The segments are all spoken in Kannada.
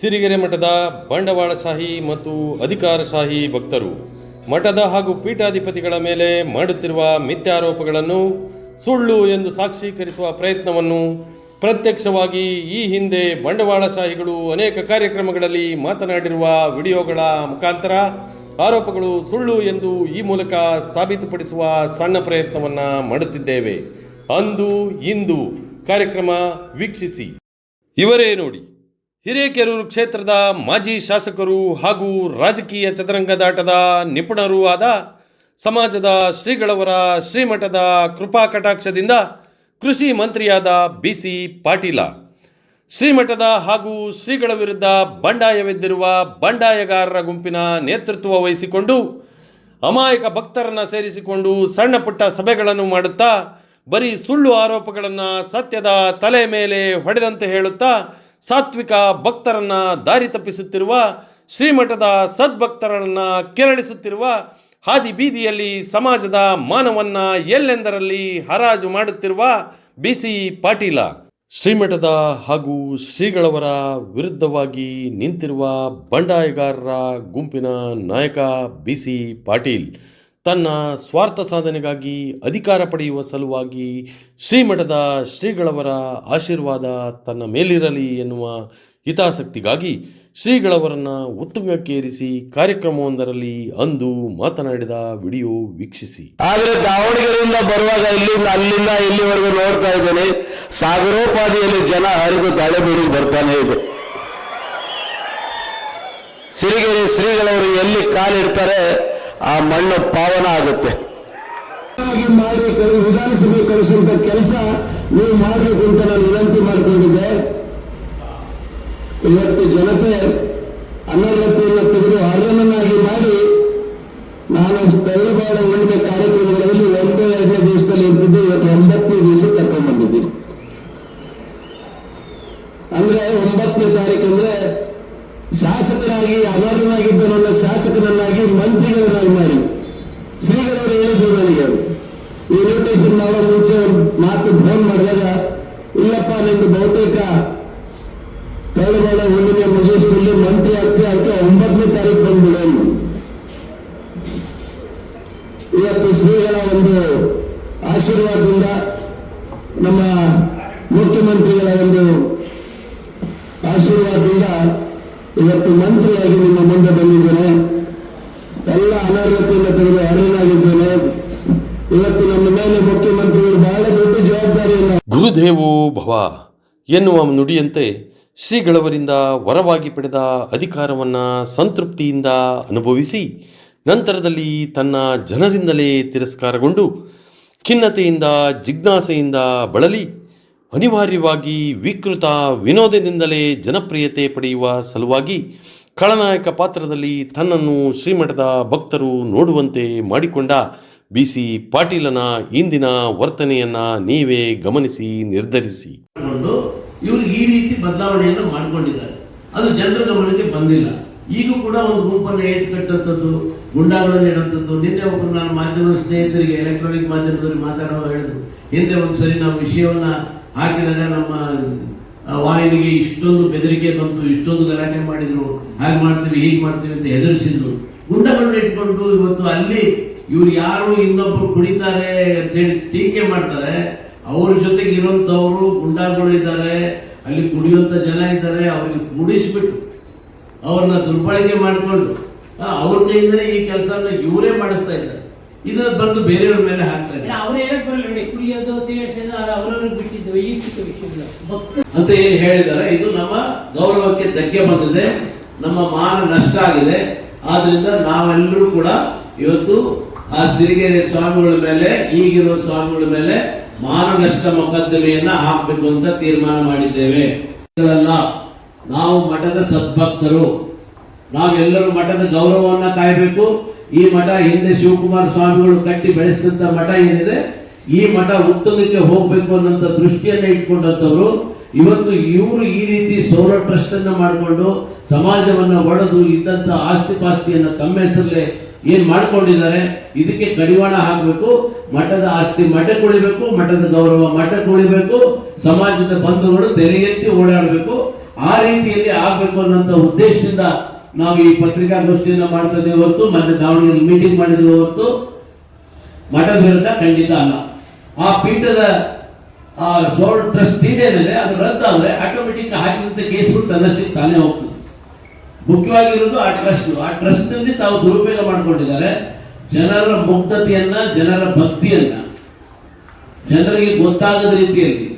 ಸಿರಿಗೆರೆ ಮಠದ ಬಂಡವಾಳಶಾಹಿ ಮತ್ತು ಅಧಿಕಾರಶಾಹಿ ಭಕ್ತರು, ಮಠದ ಹಾಗೂ ಪೀಠಾಧಿಪತಿಗಳ ಮೇಲೆ ಮಾಡುತ್ತಿರುವ ಮಿಥ್ಯಾರೋಪಗಳನ್ನು ಸುಳ್ಳು ಎಂದು ಸಾಕ್ಷೀಕರಿಸುವ ಪ್ರಯತ್ನವನ್ನು ಪ್ರತ್ಯಕ್ಷವಾಗಿ ಈ ಹಿಂದೆ ಬಂಡವಾಳಶಾಹಿಗಳು ಅನೇಕ ಕಾರ್ಯಕ್ರಮಗಳಲ್ಲಿ ಮಾತನಾಡಿರುವ ವಿಡಿಯೋಗಳ ಮುಖಾಂತರ ಆರೋಪಗಳು ಸುಳ್ಳು ಎಂದು ಈ ಮೂಲಕ ಸಾಬೀತುಪಡಿಸುವ ಸಣ್ಣ ಪ್ರಯತ್ನವನ್ನು ಮಾಡುತ್ತಿದ್ದೇವೆ. ಅಂದು ಇಂದು ಕಾರ್ಯಕ್ರಮ ವೀಕ್ಷಿಸಿ. ಇವರೇ ನೋಡಿ. ಹಿರೇಕೆರೂರು ಕ್ಷೇತ್ರದ ಮಾಜಿ ಶಾಸಕರು ಹಾಗೂ ರಾಜಕೀಯ ಚದರಂಗದಾಟದ ನಿಪುಣರೂ ಆದ ಸಮಾಜದ ಶ್ರೀಗಳವರ ಶ್ರೀಮಠದ ಕೃಪಾ ಕಟಾಕ್ಷದಿಂದ ಕೃಷಿ ಮಂತ್ರಿಯಾದ ಬಿ ಸಿ ಪಾಟೀಲ. ಶ್ರೀಮಠದ ಹಾಗೂ ಶ್ರೀಗಳ ವಿರುದ್ಧ ಬಂಡಾಯವೆದ್ದಿರುವ ಬಂಡಾಯಗಾರರ ಗುಂಪಿನ ನೇತೃತ್ವ ವಹಿಸಿಕೊಂಡು ಅಮಾಯಕ ಭಕ್ತರನ್ನು ಸೇರಿಸಿಕೊಂಡು ಸಣ್ಣ ಪುಟ್ಟ ಸಭೆಗಳನ್ನು ಮಾಡುತ್ತಾ ಬರೀ ಸುಳ್ಳು ಆರೋಪಗಳನ್ನು ಸತ್ಯದ ತಲೆ ಮೇಲೆ ಹೊಡೆದಂತೆ ಹೇಳುತ್ತಾ ಸಾತ್ವಿಕ ಭಕ್ತರನ್ನ ದಾರಿ ತಪ್ಪಿಸುತ್ತಿರುವ, ಶ್ರೀಮಠದ ಸದ್ಭಕ್ತರನ್ನ ಕೆರಳಿಸುತ್ತಿರುವ ಹಾದಿ ಬೀದಿಯಲ್ಲಿ ಸಮಾಜದ ಮಾನವನ್ನ ಎಲ್ಲೆಂದರಲ್ಲಿ ಹರಾಜು ಮಾಡುತ್ತಿರುವ ಬಿ ಸಿ ಪಾಟೀಲ. ಶ್ರೀಮಠದ ಹಾಗೂ ಶ್ರೀಗಳವರ ವಿರುದ್ಧವಾಗಿ ನಿಂತಿರುವ ಬಂಡಾಯಗಾರರ ಗುಂಪಿನ ನಾಯಕ ಬಿ ಸಿ ಪಾಟೀಲ್. ತನ್ನ ಸ್ವಾರ್ಥ ಸಾಧನೆಗಾಗಿ ಅಧಿಕಾರ ಪಡೆಯುವ ಸಲುವಾಗಿ ಶ್ರೀಮಠದ ಶ್ರೀಗಳವರ ಆಶೀರ್ವಾದ ತನ್ನ ಮೇಲಿರಲಿ ಎನ್ನುವ ಹಿತಾಸಕ್ತಿಗಾಗಿ ಶ್ರೀಗಳವರನ್ನು ಉತ್ತುಂಗಕ್ಕೇರಿಸಿ ಕಾರ್ಯಕ್ರಮವೊಂದರಲ್ಲಿ ಅಂದು ಮಾತನಾಡಿದ ವಿಡಿಯೋ ವೀಕ್ಷಿಸಿ. ಆದರೆ ದಾವಣಗೆರೆಯಿಂದ ಬರುವಾಗ ಇಲ್ಲಿಂದ ಅಲ್ಲಿಂದ ಇಲ್ಲಿವರೆಗೂ ನೋಡ್ತಾ ಇದ್ದೇನೆ. ಸಾಗರೋಪಾದಿಯಲ್ಲಿ ಜನ ಹರಿದು ತಾಳೆಬೀಡಿಗೆ ಬರ್ತಾನೆ ಇದೆ. ಸಿರಿಗೆರೆ ಶ್ರೀಗಳವರು ಎಲ್ಲಿ ಕಾಲಿಡ್ತಾರೆ? ಆ ಮಣ್ಣು ಪಾವನ ಆಗುತ್ತೆ. ಆಗಿ ಮಾಡಿ ವಿಧಾನಸಭೆ ಕಳಿಸುವಂತ ಕೆಲಸ ನೀವು ಮಾಡಬೇಕು ಅಂತ ನಾನು ವಿನಂತಿ ಮಾಡಿಕೊಂಡಿದ್ದೆ. ಇವತ್ತು ಜನತೆ ಅನರ್ಹತೆಯನ್ನು ತೆಗೆದು ಅರ್ಹನಾಗಿದ್ದೇನೆ ಇವತ್ತು ನಮ್ಮ ಮೇಲೆ ಮುಖ್ಯಮಂತ್ರಿಗಳು ಬಹಳ ದೊಡ್ಡ ಜವಾಬ್ದಾರಿಯನ್ನು ಗುರುದೇವೋ ಭವ ಎನ್ನುವ ನುಡಿಯಂತೆ ಶ್ರೀಗಳವರಿಂದ ವರವಾಗಿ ಪಡೆದ ಅಧಿಕಾರವನ್ನು ಸಂತೃಪ್ತಿಯಿಂದ ಅನುಭವಿಸಿ, ನಂತರದಲ್ಲಿ ತನ್ನ ಜನರಿಂದಲೇ ತಿರಸ್ಕಾರಗೊಂಡು, ಖಿನ್ನತೆಯಿಂದ, ಜಿಜ್ಞಾಸೆಯಿಂದ ಬಳಲಿ, ಅನಿವಾರ್ಯವಾಗಿ ವಿಕೃತ ವಿನೋದದಿಂದಲೇ ಜನಪ್ರಿಯತೆ ಪಡೆಯುವ ಸಲುವಾಗಿ ಖಳನಾಯಕ ಪಾತ್ರದಲ್ಲಿ ತನ್ನನ್ನು ಶ್ರೀಮಠದ ಭಕ್ತರು ನೋಡುವಂತೆ ಮಾಡಿಕೊಂಡ ಬಿ ಸಿ ಪಾಟೀಲನ ಇಂದಿನ ವರ್ತನೆಯನ್ನ ನೀವೇ ಗಮನಿಸಿ, ನಿರ್ಧರಿಸಿ. ಇವರು ಈ ರೀತಿ ಬದಲಾವಣೆಯನ್ನು ಮಾಡಿಕೊಂಡಿದ್ದಾರೆ. ಅದು ಜನರ ಗಮನಕ್ಕೆ ಬಂದಿಲ್ಲ. ಈಗ ಕೂಡ ಒಂದು ಗುಂಪನ್ನು ಏಟ್ಕಟ್ಟಂಥದ್ದು ಗುಂಡಾಗಳನ್ನು ಇಡುವಂಥದ್ದು ನಿನ್ನೆ ಒಬ್ಬರು ನಾನು ಮಾಧ್ಯಮ ಸ್ನೇಹಿತರಿಗೆ ಎಲೆಕ್ಟ್ರಾನಿಕ್ ಮಾಧ್ಯಮದಲ್ಲಿ ಮಾತಾಡುವಾಗ ಹೇಳಿದ್ರು, ಹಿಂದೆ ಒಂದ್ಸರಿ ನಾವು ವಿಷಯವನ್ನ ಹಾಕಿದಾಗ ನಮ್ಮ ಆ, ವಾಹಿನಿಗೆ ಇಷ್ಟೊಂದು ಬೆದರಿಕೆ ಬಂತು ಇಷ್ಟೊಂದು ಗಲಾಟೆ ಮಾಡಿದ್ರು ಹಾಗೆ ಮಾಡ್ತೀವಿ ಹೀಗೆ ಮಾಡ್ತೀವಿ ಅಂತ ಹೆದರಿಸಿದ್ರು. ಗುಂಡಗಳನ್ನ ಇಟ್ಕೊಂಡು ಇವತ್ತು ಅಲ್ಲಿ ಇವ್ರು ಯಾರು ಇನ್ನೊಬ್ರು ಕುಡಿತಾರೆ ಅಂತೇಳಿ ಟೀಕೆ ಮಾಡ್ತಾರೆ. ಅವ್ರ ಜೊತೆಗೆ ಇರೋಂಥವ್ರು ಗುಂಡಾಗಳು ಇದ್ದಾರೆ ಅಲ್ಲಿ ಕುಡಿಯುವಂತ ಜನ ಇದ್ದಾರೆ ಅವ್ರಿಗೆ ಕುಡಿಸ್ಬಿಟ್ಟು ಅವ್ರನ್ನ ದುರ್ಬಳಕೆ ಮಾಡಿಕೊಂಡು ಅವ್ರ ಕೈಯಿಂದಲೇ ಈ ಕೆಲಸನ ಇವರೇ ಮಾಡಿಸ್ತಾ ಇದ್ದಾರೆ. ಇದನ್ನ ಬಂದು ಬೇರೆಯವ್ರ ಮೇಲೆ ಹಾಕ್ತಾರೆ. ಅವ್ರು ಹೇಳಕ್ ಬರಲ್ಲ ನೋಡಿ ಕುಡಿಯೋದು ಸಿಗರೇಟ್ ಸೇದೋದು ಅವರವ್ರಿಗೆ ಬಿಟ್ಟಿದ್ದು ವಿಷಯಗಳು. ಭಕ್ತ ಅಂತ ಏನು ಹೇಳಿದಾರೆ ಇದು ನಮ್ಮ ಗೌರವಕ್ಕೆ ಧಕ್ಕೆ ಬಂದಿದೆ ನಮ್ಮ ಮಾನ ನಷ್ಟ ಆಗಿದೆ. ಆದ್ರಿಂದ ನಾವೆಲ್ಲರೂ ಕೂಡ ಇವತ್ತು ಆ ಸಿರಿಗೆರೆ ಸ್ವಾಮಿಗಳ ಮೇಲೆ ಈಗಿರುವ ಸ್ವಾಮಿಗಳ ಮೇಲೆ ಮಾನ ನಷ್ಟ ಮೊಕದ್ದಮೆಯನ್ನ ಹಾಕಬೇಕು ಅಂತ ತೀರ್ಮಾನ ಮಾಡಿದ್ದೇವೆ. ನಾವು ಮಠದ ಸದ್ಭಕ್ತರು. ನಾವೆಲ್ಲರೂ ಮಠದ ಗೌರವವನ್ನ ಕಾಯಬೇಕು. ಈ ಮಠ ಹಿಂದೆ ಶಿವಕುಮಾರ ಸ್ವಾಮಿಗಳು ಕಟ್ಟಿ ಬೆಳೆಸಿದಂತ ಮಠ ಏನಿದೆ? ಈ ಮಠ ಉತ್ತಮಕ್ಕೆ ಹೋಗ್ಬೇಕು ಅನ್ನೋಂಥ ದೃಷ್ಟಿಯನ್ನ ಇಟ್ಕೊಂಡಂತವ್ರು ಇವತ್ತು ಇವರು ಈ ರೀತಿ ಸೌರ ಟ್ರಸ್ಟ್ ಅನ್ನ ಮಾಡಿಕೊಂಡು ಸಮಾಜವನ್ನ ಒಡೆದು ಇದ್ದಂತ ಆಸ್ತಿ ಪಾಸ್ತಿಯನ್ನ ತಮ್ಮ ಹೆಸರಲ್ಲೇ ಏನ್ ಮಾಡ್ಕೊಂಡಿದ್ದಾರೆ? ಇದಕ್ಕೆ ಕಡಿವಾಣ ಹಾಕಬೇಕು. ಮಠದ ಆಸ್ತಿ ಮಠಕ್ಕೆ ಉಳಿಬೇಕು, ಮಠದ ಗೌರವ ಮಠಕ್ಕೆ ಉಳಿಬೇಕು, ಸಮಾಜದ ಬಂಧುಗಳು ತೆರೆಗೆತ್ತಿ ಓಡಾಡಬೇಕು. ಆ ರೀತಿಯಲ್ಲಿ ಆಗ್ಬೇಕು ಅನ್ನೋಂಥ ಉದ್ದೇಶದಿಂದ ನಾವು ಈ ಪತ್ರಿಕಾಗೋಷ್ಠಿಯನ್ನ ಮಾಡ್ತಾ ಇದ್ದೇವೆ ಹೊರತು, ಮತ್ತೆ ದಾವಣಗೆರೆ ಮೀಟಿಂಗ್ ಮಾಡಿದ್ದೇವೆ ಹೊರತು, ಮಠದ ವಿರುದ್ಧ ಖಂಡಿತ ಅಲ್ಲ. ಆ ಪೀಠದ, ಆ ಸೋಲ್ ಟ್ರಸ್ಟ್ ಇದೇನಿದೆ ಅದು ರದ್ದಾದ್ರೆ ಆಟೋಮೆಟಿಕ್ ಹಾಕಿದಂತ ಕೇಸ್ಗಳು ತನ್ನಷ್ಟಕ್ಕೆ ತಾನೇ ಹೋಗ್ತದೆ. ಮುಖ್ಯವಾಗಿರೋದು ಆ ಟ್ರಸ್ಟ್ ಆ ಟ್ರಸ್ಟ್ನಲ್ಲಿ ತಾವು ದುರುಪಯೋಗ ಮಾಡಿಕೊಂಡಿದ್ದಾರೆ. ಜನರ ಮುಗ್ಧತೆಯನ್ನ, ಜನರ ಭಕ್ತಿಯನ್ನ, ಜನರಿಗೆ ಗೊತ್ತಾಗದ ರೀತಿಯಲ್ಲಿ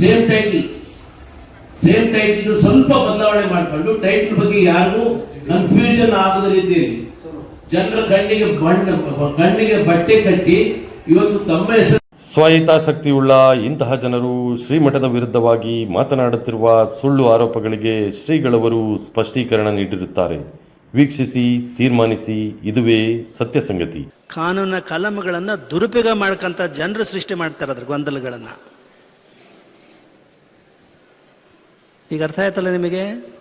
ಸೇಮ್ ಟೈಟಲ್ ಸೇಮ್ ಟೈಟಲ್ ಸ್ವಲ್ಪ ಬದಲಾವಣೆ ಮಾಡಿಕೊಂಡು ಟೈಟಲ್ ಬಗ್ಗೆ ಯಾರಿಗೂ ಕನ್ಫ್ಯೂಷನ್ ಆಗದ ರೀತಿಯಲ್ಲಿ ಜನರ ಕಣ್ಣಿಗೆ ಬಣ್ಣ ಕಣ್ಣಿಗೆ ಬಟ್ಟೆ ಕಟ್ಟಿ ಇವತ್ತು ತಮ್ಮ ಹೆಸರು ಸ್ವಾಯತ್ತಾಸಕ್ತಿಯುಳ್ಳ ಇಂತಹ ಜನರು ಶ್ರೀಮಠದ ವಿರುದ್ಧವಾಗಿ ಮಾತನಾಡುತ್ತಿರುವ ಸುಳ್ಳು ಆರೋಪಗಳಿಗೆ ಶ್ರೀಗಳವರು ಸ್ಪಷ್ಟೀಕರಣ ನೀಡಿರುತ್ತಾರೆ. ವೀಕ್ಷಿಸಿ ತೀರ್ಮಾನಿಸಿ ಇದುವೇ ಸತ್ಯ ಸಂಗತಿ. ಕಾನೂನ ಕಲಮಗಳನ್ನು ದುರುಪಯೋಗ ಮಾಡ್ಕಂತ ಜನರು ಸೃಷ್ಟಿ ಮಾಡ್ತಾರೆ ಅದ್ರ ಗೊಂದಲಗಳನ್ನು. ಈಗ ಅರ್ಥ ಆಯ್ತಲ್ಲ ನಿಮಗೆ?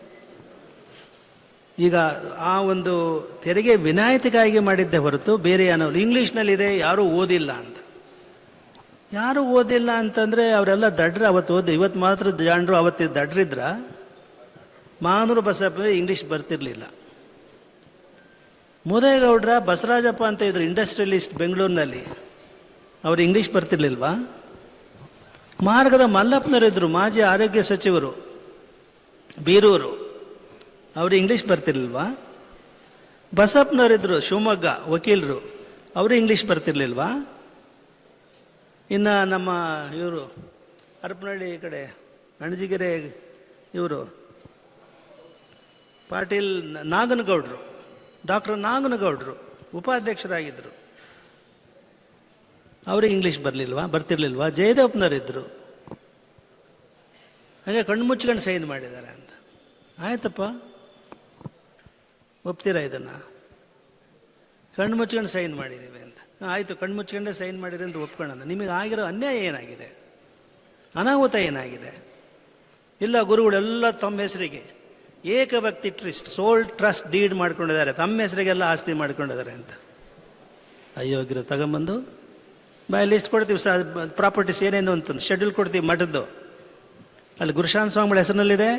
ಈಗ ಆ ಒಂದು ತೆರಿಗೆ ವಿನಾಯಿತಿಗಾಗಿ ಮಾಡಿದ್ದೆ ಹೊರತು ಬೇರೆ ಏನೋ, ಇಂಗ್ಲೀಷ್ನಲ್ಲಿದೆ, ಯಾರೂ ಓದಿಲ್ಲ ಅಂತ. ಯಾರು ಓದಿಲ್ಲ ಅಂತಂದರೆ ಅವರೆಲ್ಲ ದಡ್ರ ಅವತ್ತು ಓದಿ ಇವತ್ತು ಮಾತ್ರ ಜಾಣರು ಅವತ್ತು ದಡ್ರಿದ್ರ. ಮಾನೂರು ಬಸಪ್ಪ ಇಂಗ್ಲೀಷ್ ಬರ್ತಿರ್ಲಿಲ್ಲ. ಮುದೇಗೌಡ್ರ ಬಸರಾಜಪ್ಪ ಅಂತ ಇದ್ರು ಇಂಡಸ್ಟ್ರಿಯಲಿಸ್ಟ್ ಬೆಂಗಳೂರಿನಲ್ಲಿ. ಅವ್ರು ಇಂಗ್ಲೀಷ್ ಬರ್ತಿರ್ಲಿಲ್ವಾ? ಮಾರ್ಗದ ಮಲ್ಲಪ್ಪನವರಿದ್ದರು ಮಾಜಿ ಆರೋಗ್ಯ ಸಚಿವರು. ಬೀರೂರು. ಅವರು ಇಂಗ್ಲೀಷ್ ಬರ್ತಿರ್ಲಿಲ್ವಾ? ಬಸಪ್ಪನವರಿದ್ದರು ಶಿವಮೊಗ್ಗ ವಕೀಲರು, ಅವರು ಇಂಗ್ಲೀಷ್ ಬರ್ತಿರ್ಲಿಲ್ವಾ? ಇನ್ನು ನಮ್ಮ ಇವರು ಹರಪನಹಳ್ಳಿ ಕಡೆ ಅಣಜಿಗೆರೆ ಇವರು, ಪಾಟೀಲ್ ನಾಗನಗೌಡರು, ಡಾಕ್ಟರ್ ನಾಗನಗೌಡರು ಉಪಾಧ್ಯಕ್ಷರಾಗಿದ್ದರು ಅವ್ರಿಗೆ ಇಂಗ್ಲೀಷ್ ಬರಲಿಲ್ವಾ? ಬರ್ತಿರ್ಲಿಲ್ವಾ? ಜಯದೇವಪ್ಪನವರಿದ್ದರು ಹಾಗೆ ಕಣ್ಣು ಮುಚ್ಕೊಂಡು ಸೈನ್ ಮಾಡಿದ್ದಾರೆ ಅಂತ. ಆಯ್ತಪ್ಪ. ಒಪ್ತೀರಾ ಇದನ್ನು? ಕಣ್ಣು ಮುಚ್ಕೊಂಡು ಸೈನ್ ಮಾಡಿದ್ದೀವಿ ಅಂತ. ಆಯಿತು, ಕಣ್ಣು ಮುಚ್ಕೊಂಡೇ ಸೈನ್ ಮಾಡಿರಿ ಅಂತ ಒಪ್ಕೊಂಡ ನಿಮಗೆ ಆಗಿರೋ ಅನ್ಯಾಯ ಏನಾಗಿದೆ? ಅನಾಹುತ ಏನಾಗಿದೆ? ಇಲ್ಲ, ಗುರುಗಳೆಲ್ಲ ತಮ್ಮ ಹೆಸರಿಗೆ ಏಕ ವ್ಯಕ್ತಿ ಟ್ರಸ್ಟ್ ಸೋಲ್ ಟ್ರಸ್ಟ್ ಡೀಡ್ ಮಾಡ್ಕೊಂಡಿದ್ದಾರೆ. ತಮ್ಮ ಹೆಸರಿಗೆಲ್ಲ ಆಸ್ತಿ ಮಾಡ್ಕೊಂಡಿದ್ದಾರೆ ಅಂತ. ಅಯೋಗ್ಯರು ತಗೊಂಬಂದು ಬಾಯ್ ಲಿಸ್ಟ್ ಕೊಡ್ತೀವಿ ಸ ಪ್ರಾಪರ್ಟೀಸ್ ಏನೇನು ಅಂತ. ಶೆಡ್ಯೂಲ್ ಕೊಡ್ತೀವಿ ಮಠದ್ದು. ಅಲ್ಲಿ ಗುರುಶಾನ್ ಸ್ವಾಮಿಗಳ ಹೆಸರಿನಲ್ಲಿದೆ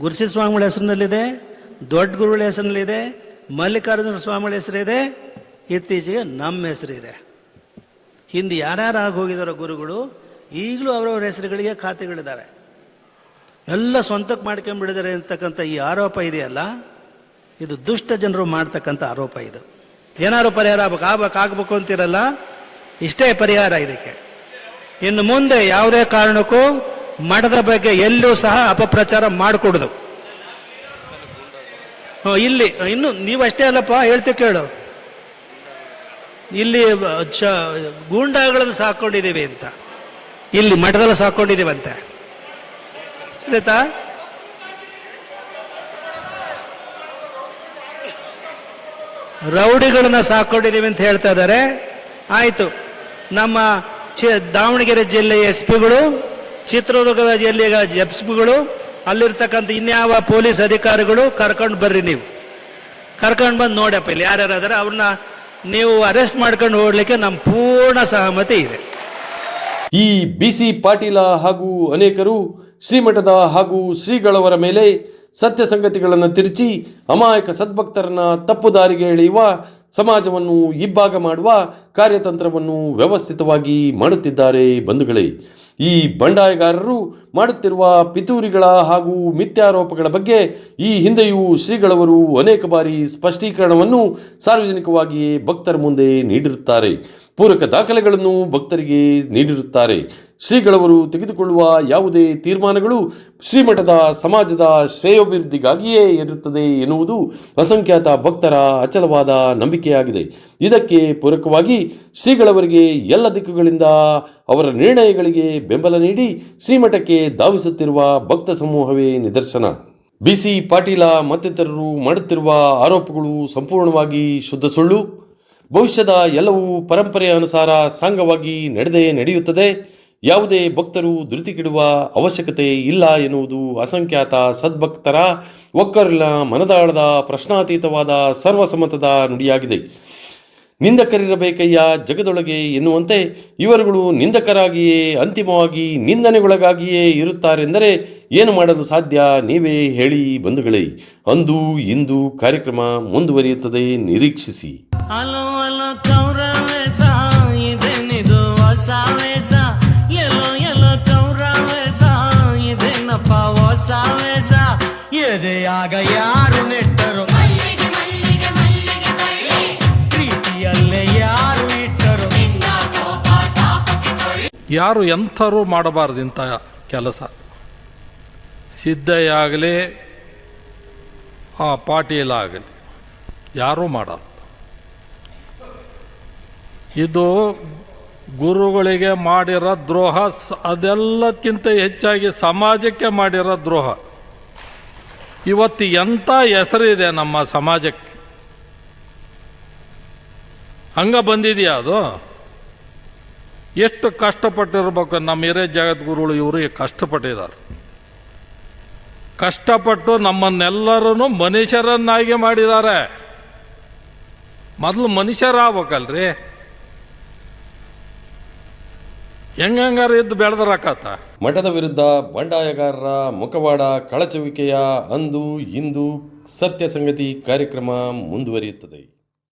ಗುರುಸಿ ಸ್ವಾಮಿಗಳ ಹೆಸರಿನಲ್ಲಿದೆ, ದೊಡ್ಡ ಗುರುಗಳ ಹೆಸರಿನಲ್ಲಿದೆ, ಮಲ್ಲಿಕಾರ್ಜುನ ಸ್ವಾಮಿಗಳ ಹೆಸರಿದೆ, ಇತ್ತೀಚೆಗೆ ನಮ್ಮ ಹೆಸರಿದೆ. ಹಿಂದೆ ಯಾರ್ಯಾರು ಆಗೋಗಿದಾರೋ ಗುರುಗಳು, ಈಗಲೂ ಅವರವ್ರ ಹೆಸರುಗಳಿಗೆ ಖಾತೆಗಳಿದ್ದಾವೆ ಎಲ್ಲ ಸ್ವಂತಕ್ಕೆ ಮಾಡ್ಕೊಂಡ್ಬಿಡಿದ್ದಾರೆ ಅಂತಕ್ಕಂಥ ಈ ಆರೋಪ ಇದೆಯಲ್ಲ, ಇದು ದುಷ್ಟ ಜನರು ಮಾಡ್ತಕ್ಕಂಥ ಆರೋಪ ಇದು. ಏನಾದ್ರು ಪರಿಹಾರ ಆಗ್ಬೇಕು ಆಗ್ಬೇಕು ಆಗ್ಬೇಕು ಅಂತಿರಲ್ಲ, ಇಷ್ಟೇ ಪರಿಹಾರ ಇದಕ್ಕೆ. ಇನ್ನು ಮುಂದೆ ಯಾವುದೇ ಕಾರಣಕ್ಕೂ ಮಠದ ಬಗ್ಗೆ ಎಲ್ಲೂ ಸಹ ಅಪಪ್ರಚಾರ ಮಾಡಿಕೊಡುದು. ಇಲ್ಲಿ, ಇನ್ನು ನೀವು ಅಷ್ಟೇ ಅಲ್ಲಪ್ಪ ಹೇಳ್ತೀವಿ ಕೇಳು. ಇಲ್ಲಿ ಚ, ಗೂಂಡಾಗಳನ್ನು ಸಾಕೊಂಡಿದ್ದೀವಿ ಅಂತ. ಇಲ್ಲಿ ಮಠದಲ್ಲಿ ಸಾಕೊಂಡಿದ್ದೀವಂತೆ ಆಯ್ತಾ? ರೌಡಿಗಳನ್ನ ಸಾಕೊಂಡಿದ್ದೀವಿ ಅಂತ ಹೇಳ್ತಾ ಇದ್ದಾರೆ. ಆಯಿತು. ನಮ್ಮ ಚಿ ದಾವಣಗೆರೆ ಜಿಲ್ಲೆಯ ಎಸ್ ಪಿಗಳು ಚಿತ್ರದುರ್ಗದ ಜಿಲ್ಲೆಯ ಜಪ್ಸ್ಗಳು, ಅಲ್ಲಿರ್ತಕ್ಕಂಥ ಇನ್ಯಾವ ಪೊಲೀಸ್ ಅಧಿಕಾರಿಗಳು, ಕರ್ಕೊಂಡು ಬರ್ರಿ ನೀವು. ಕರ್ಕೊಂಡು ಬಂದು ನೋಡಪ್ಪ ಇಲ್ಲಿ ಯಾರ್ಯಾರಾದ್ರೆ ಅವ್ರನ್ನ ನೀವು ಅರೆಸ್ಟ್ ಮಾಡ್ಕೊಂಡು ಹೋಗ್ಲಿಕ್ಕೆ ನಮ್ಮ ಪೂರ್ಣ ಸಹಮತಿ ಇದೆ. ಈ ಬಿ ಸಿ ಪಾಟೀಲ ಹಾಗೂ ಅನೇಕರು ಶ್ರೀಮಠದ ಹಾಗೂ ಶ್ರೀಗಳವರ ಮೇಲೆ ಸತ್ಯ ಸಂಗತಿಗಳನ್ನು ತಿರುಚಿ ಅಮಾಯಕ ಸದ್ಭಕ್ತರನ್ನ ತಪ್ಪು ದಾರಿಗೆ ಎಳೆಯುವ ಸಮಾಜವನ್ನು ಇಬ್ಬಾಗ ಮಾಡುವ ಕಾರ್ಯತಂತ್ರವನ್ನು ವ್ಯವಸ್ಥಿತವಾಗಿ ಮಾಡುತ್ತಿದ್ದಾರೆ ಬಂಧುಗಳೇ. ಈ ಬಂಡಾಯಗಾರರು ಮಾಡುತ್ತಿರುವ ಪಿತೂರಿಗಳ ಹಾಗೂ ಮಿಥ್ಯಾರೋಪಗಳ ಬಗ್ಗೆ ಈ ಹಿಂದೆಯೂ ಶ್ರೀಗಳವರು ಅನೇಕ ಬಾರಿ ಸ್ಪಷ್ಟೀಕರಣವನ್ನು ಸಾರ್ವಜನಿಕವಾಗಿಯೇ ಭಕ್ತರ ಮುಂದೆ ನೀಡಿರುತ್ತಾರೆ. ಪೂರಕ ದಾಖಲೆಗಳನ್ನು ಭಕ್ತರಿಗೆ ನೀಡಿರುತ್ತಾರೆ. ಶ್ರೀಗಳವರು ತೆಗೆದುಕೊಳ್ಳುವ ಯಾವುದೇ ತೀರ್ಮಾನಗಳು ಶ್ರೀಮಠದ ಸಮಾಜದ ಶ್ರೇಯೋಭಿವೃದ್ಧಿಗಾಗಿಯೇ ಇರುತ್ತದೆ ಎನ್ನುವುದು ಅಸಂಖ್ಯಾತ ಭಕ್ತರ ಅಚಲವಾದ ನಂಬಿಕೆಯಾಗಿದೆ. ಇದಕ್ಕೆ ಪೂರಕವಾಗಿ ಶ್ರೀಗಳವರಿಗೆ ಎಲ್ಲ ದಿಕ್ಕುಗಳಿಂದ ಅವರ ನಿರ್ಣಯಗಳಿಗೆ ಬೆಂಬಲ ನೀಡಿ ಶ್ರೀಮಠಕ್ಕೆ ಧಾವಿಸುತ್ತಿರುವ ಭಕ್ತ ಸಮೂಹವೇ ನಿದರ್ಶನ. ಬಿಸಿ ಪಾಟೀಲ ಮತ್ತಿತರರು ಮಾಡುತ್ತಿರುವ ಆರೋಪಗಳು ಸಂಪೂರ್ಣವಾಗಿ ಶುದ್ಧ ಸುಳ್ಳು. ಭವಿಷ್ಯದ ಎಲ್ಲವೂ ಪರಂಪರೆಯ ಅನುಸಾರ ಸಾಂಗವಾಗಿ ನಡೆದೇ ನಡೆಯುತ್ತದೆ. ಯಾವುದೇ ಭಕ್ತರು ಧೃತಿಗಿಡುವ ಅವಶ್ಯಕತೆ ಇಲ್ಲ ಎನ್ನುವುದು ಅಸಂಖ್ಯಾತ ಸದ್ಭಕ್ತರ ಒಕ್ಕರಿನ ಮನದಾಳದ ಪ್ರಶ್ನಾತೀತವಾದ ಸರ್ವಸಮ್ಮತದ ನುಡಿಯಾಗಿದೆ. ನಿಂದಕರಿರಬೇಕಯ್ಯ ಜಗದೊಳಗೆ ಎನ್ನುವಂತೆ ಇವರುಗಳು ನಿಂದಕರಾಗಿಯೇ ಅಂತಿಮವಾಗಿ ನಿಂದನೆಗೊಳಗಾಗಿಯೇ ಇರುತ್ತಾರೆಂದರೆ ಏನು ಮಾಡಲು ಸಾಧ್ಯ ನೀವೇ ಹೇಳಿ ಬಂಧುಗಳೇ. ಅಂದು ಇಂದು ಕಾರ್ಯಕ್ರಮ ಮುಂದುವರಿಯುತ್ತದೆ, ನಿರೀಕ್ಷಿಸಿ. ಎದೆಯಾಗ ಯಾರು ನೆಟ್ಟರು? ಮಲ್ಲಿಗೆ ಮಲ್ಲಿಗೆ ಮಲ್ಲಿಗೆ ಬಳ್ಳಿ. ಪ್ರೀತಿಯಲ್ಲೇ ಯಾರು ಇಟ್ಟರು? ಯಾರು ಎಂಥರೂ ಮಾಡಬಾರ್ದು ಇಂಥ ಕೆಲಸ. ಸಿದ್ಧಯಾಗಲಿ ಆ ಪಾಟೀಲಾಗಲಿ ಯಾರೂ ಮಾಡಲ್ಲ. ಇದು ಗುರುಗಳಿಗೆ ಮಾಡಿರೋ ದ್ರೋಹ ಅದೆಲ್ಲದಕ್ಕಿಂತ ಅದೆಲ್ಲಕ್ಕಿಂತ ಹೆಚ್ಚಾಗಿ ಸಮಾಜಕ್ಕೆ ಮಾಡಿರೋ ದ್ರೋಹ. ಇವತ್ತು ಎಂಥ ಹೆಸರಿದೆ ನಮ್ಮ ಸಮಾಜಕ್ಕೆ? ಹಂಗ ಬಂದಿದೆಯಾ ಅದು? ಎಷ್ಟು ಕಷ್ಟಪಟ್ಟಿರ್ಬೇಕು ನಮ್ಮ ಹಿರೇ ಜಗದ್ಗುರುಗಳು ಇವರು ಕಷ್ಟಪಟ್ಟಿದ್ದಾರೆ. ಕಷ್ಟಪಟ್ಟು ನಮ್ಮನ್ನೆಲ್ಲರೂ ಮನುಷ್ಯರನ್ನಾಗಿ ಮಾಡಿದ್ದಾರೆ. ಮೊದಲು ಮನುಷ್ಯರಾಗ್ಬೇಕಲ್ರಿ? ಹೆಂಗಂಗಾರ ಇದ್ದು ಬೆಳೆದ್ರಾಕತ್ತ ಮಠದ ವಿರುದ್ಧ ಬಂಡಾಯಗಾರರ ಮುಖವಾಡ ಕಳಚುವಿಕೆಯ ಅಂದು ಇಂದು ಸತ್ಯ ಸಂಗತಿ ಕಾರ್ಯಕ್ರಮ ಮುಂದುವರಿಯುತ್ತದೆ.